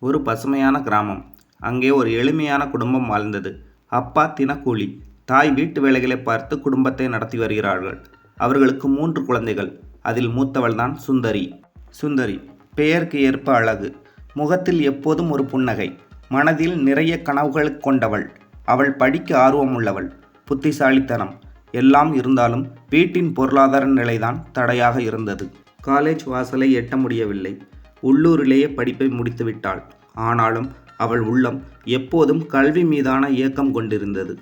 ஒரு பசுமையான கிராமம். அங்கே ஒரு எளிமையான குடும்பம் வாழ்ந்தது. அப்பா தினக்கூலி. தாய் வீட்டு வேலைகளை பார்த்து குடும்பத்தை நடத்தி வருகிறார்கள். அவர்களுக்கு மூன்று குழந்தைகள். அதில் மூத்தவள்தான் சுந்தரி. சுந்தரி பெயருக்கு ஏற்ப அழகு. முகத்தில் எப்போதும் ஒரு புன்னகை. மனதில் நிறைய கனவுகள் கொண்டவள். அவள் படிக்க ஆர்வம் உள்ளவள் புத்திசாலித்தனம். எல்லாம் இருந்தாலும் வீட்டின் பொருளாதார நிலைதான் தடையாக இருந்தது. காலேஜ் வாசலை எட்ட முடியவில்லை. உள்ளூரிலேயே படிப்பை முடித்துவிட்டாள். ஆனாலும் அவள் உள்ளம் எப்போதும் கல்வி மீதான இயக்கம் கொண்டிருந்தது.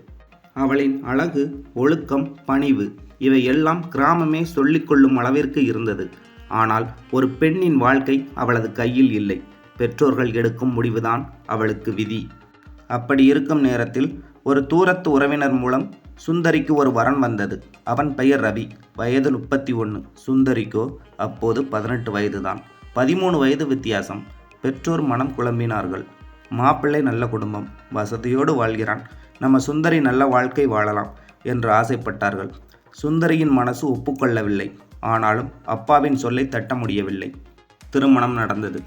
அவளின் அழகு ஒழுக்கம் பணிவு இவை எல்லாம் கிராமமே சொல்லிக்கொள்ளும் அளவிற்கு இருந்தது. ஆனால் ஒரு பெண்ணின் வாழ்க்கை அவளது கையில் இல்லை. பெற்றோர்கள் எடுக்கும் முடிவுதான் அவளுக்கு விதி. அப்படி இருக்கும் நேரத்தில் ஒரு தூரத்து உறவினர் மூலம் சுந்தரிக்கு ஒரு வரன் வந்தது. அவன் பெயர் ரவி. வயது முப்பத்தி ஒன்று சுந்தரிக்கோ அப்போது பதினெட்டு வயதுதான். பதிமூணு வயது வித்தியாசம். பெற்றோர் மனம் குழம்பினார்கள். மாப்பிள்ளை நல்ல குடும்பம். வசதியோடு வாழ்கிறான். நம்ம சுந்தரி நல்ல வாழ்க்கை வாழலாம் என்று ஆசைப்பட்டார்கள். சுந்தரியின் மனசு ஒப்புக்கொள்ளவில்லை. ஆனாலும் அப்பாவின் சொல்லை தட்ட முடியவில்லை. திருமணம் நடந்தது.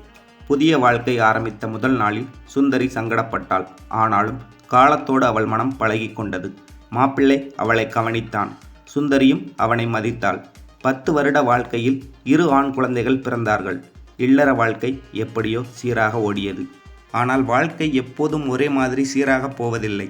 புதிய வாழ்க்கை ஆரம்பித்த முதல் நாளில் சுந்தரி சங்கடப்பட்டாள். ஆனாலும் காலத்தோடு அவள் மனம் பழகி கொண்டது. மாப்பிள்ளை அவளை கவனித்தான். சுந்தரியும் அவனை மதித்தாள். பத்து வருட வாழ்க்கையில் இரு ஆண் குழந்தைகள் பிறந்தார்கள். இல்லற வாழ்க்கை எப்படியோ சீராக ஓடியது. ஆனால் வாழ்க்கை எப்போதும் ஒரே மாதிரி சீராக போவதில்லை.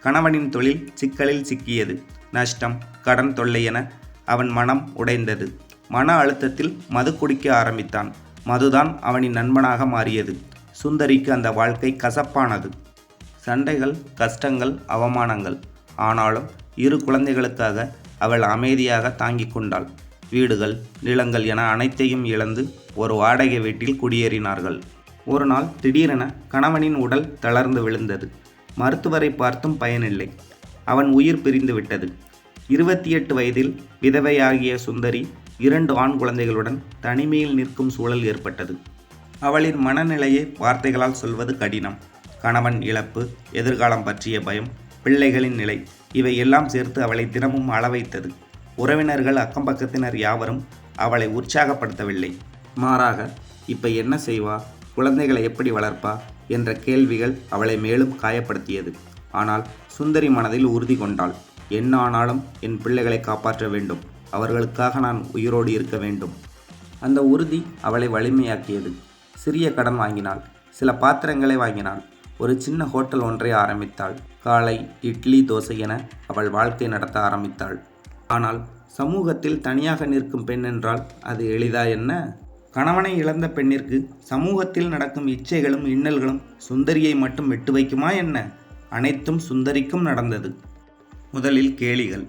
கணவனின் தொழில் சிக்கலில் சிக்கியது. நஷ்டம் கடன் தொல்லை என அவன் மனம் உடைந்தது. மன அழுத்தத்தில் மது குடிக்க ஆரம்பித்தான். மதுதான் அவனின் நண்பனாக மாறியது. சுந்தரிக்கு அந்த வாழ்க்கை கசப்பானது. சண்டைகள் கஷ்டங்கள் அவமானங்கள். ஆனாலும் இரு குழந்தைகளுக்காக அவள் அமைதியாக தாங்கிக் கொண்டாள். வீடுகள் நிலங்கள் என அனைத்தையும் இழந்து ஒரு வாடகை வீட்டில் குடியேறினார்கள். ஒரு நாள் திடீரென கணவனின் உடல் தளர்ந்து விழுந்தது. மருத்துவரை பார்த்தும் பயனில்லை. அவன் உயிர் பிரிந்து விட்டது. இருபத்தி எட்டு வயதில் விதவையாகிய சுந்தரி இரண்டு ஆண் குழந்தைகளுடன் தனிமையில் நிற்கும் சூழல் ஏற்பட்டது. அவளின் மனநிலையை வார்த்தைகளால் சொல்வது கடினம். கணவன் இழப்பு எதிர்காலம் பற்றிய பயம் பிள்ளைகளின் நிலை இவை எல்லாம் சேர்த்து அவளை தினமும் அளவைத்தது. உறவினர்கள் அக்கம் பக்கத்தினர் யாவரும் அவளை உற்சாகப்படுத்தவில்லை. மாறாக இப்ப என்ன செய்வா? குழந்தைகளை எப்படி வளர்ப்பா? என்ற கேள்விகள் அவளை மேலும் காயப்படுத்தியது. ஆனால் சுந்தரி மனதில் உறுதி கொண்டாள். என்ன ஆனாலும் என் பிள்ளைகளை காப்பாற்ற வேண்டும். அவர்களுக்காக நான் உயிரோடு இருக்க வேண்டும். அந்த உறுதி அவளை வலிமையாக்கியது. சிறிய கடன் வாங்கினாள். சில பாத்திரங்களை வாங்கினாள். ஒரு சின்ன ஹோட்டல் ஒன்றை ஆரம்பித்தாள். காலை இட்லி தோசை என அவள் வாழ்க்கை நடத்த ஆரம்பித்தாள். ஆனால் சமூகத்தில் தனியாக நிற்கும் பெண் என்றால் அது எளிதா என்ன? கணவனை இழந்த பெண்ணிற்கு சமூகத்தில் நடக்கும் இச்சைகளும் இன்னல்களும் சுந்தரியை மட்டும் விட்டு வைக்குமா என்ன? அனைத்தும் சுந்தரிக்கும் நடந்தது. முதலில் கேளிகள்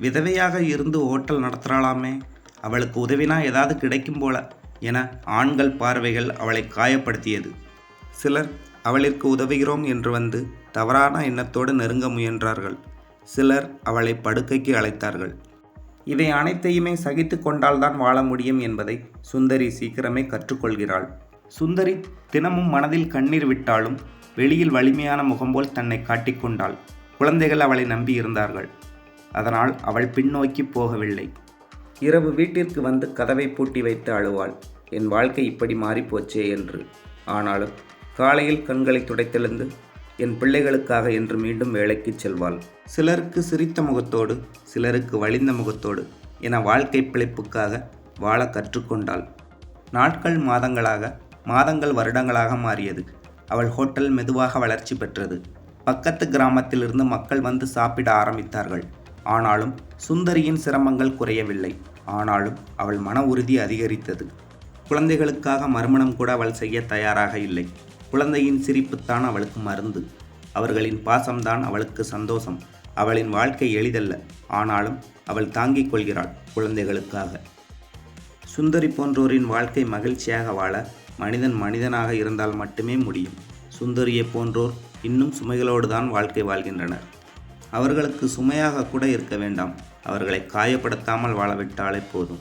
விதவையாக இருந்து ஓட்டல் நடத்துகிறாளாமே அவளுக்கு உதவினா ஏதாவது கிடைக்கும் போல என ஆண்கள் பார்வைகள் அவளை காயப்படுத்தியது. சிலர் அவளிற்கு உதவுகிறோம் என்று வந்து தவறான எண்ணத்தோடு நெருங்க முயன்றார்கள். சிலர் அவளை படுக்கைக்கு அழைத்தார்கள். இவை அனைத்தையுமே சகித்து கொண்டால்தான் வாழ முடியும் என்பதை சுந்தரி சீக்கிரமே கற்றுக்கொள்கிறாள். சுந்தரி தினமும் மனதில் கண்ணீர் விட்டாலும் வெளியில் வலிமையான முகம்போல் தன்னை காட்டிக்கொண்டாள் குழந்தைகள் அவளை நம்பி இருந்தார்கள். அதனால் அவள் பின்னோக்கி போகவில்லை. இரவு வீட்டிற்கு வந்து கதவை பூட்டி வைத்து அழுவாள். என் வாழ்க்கை இப்படி மாறிப்போச்சே என்று. ஆனாலும் காலையில் கண்களை துடைத்தெழுந்து என் பிள்ளைகளுக்காக என்று மீண்டும் வேலைக்கு செல்வாள். சிலருக்கு சிரித்த முகத்தோடு சிலருக்கு வலிந்த முகத்தோடு என வாழ்க்கை பிழைப்புக்காக வாழ கற்றுக்கொண்டாள். நாட்கள் மாதங்களாக மாதங்கள் வருடங்களாக மாறியது. அவள் ஹோட்டல் மெதுவாக வளர்ச்சி பெற்றது. பக்கத்து கிராமத்திலிருந்து மக்கள் வந்து சாப்பிட ஆரம்பித்தார்கள். ஆனாலும் சுந்தரியின் சிரமங்கள் குறையவில்லை. ஆனாலும் அவள் மன உறுதி அதிகரித்தது. குழந்தைகளுக்காக மறுமணம் கூட அவள் செய்ய தயாராக இல்லை. குழந்தையின் சிரிப்புத்தான் அவளுக்கு மருந்து. அவர்களின் பாசம்தான் அவளுக்கு சந்தோஷம். அவளின் வாழ்க்கை எளிதல்ல. ஆனாலும் அவள் தாங்கிக் கொள்கிறாள் குழந்தைகளுக்காக. சுந்தரி போன்றோரின் வாழ்க்கை மகிழ்ச்சியாக வாழ மனிதன் மனிதனாக இருந்தால் மட்டுமே முடியும். சுந்தரியை போன்றோர் இன்னும் சுமைகளோடு தான் வாழ்க்கை வாழ்கின்றனர். அவர்களுக்கு சுமையாக கூட இருக்க வேண்டாம். அவர்களை காயப்படுத்தாமல் வாழவிட்டாலே போதும்.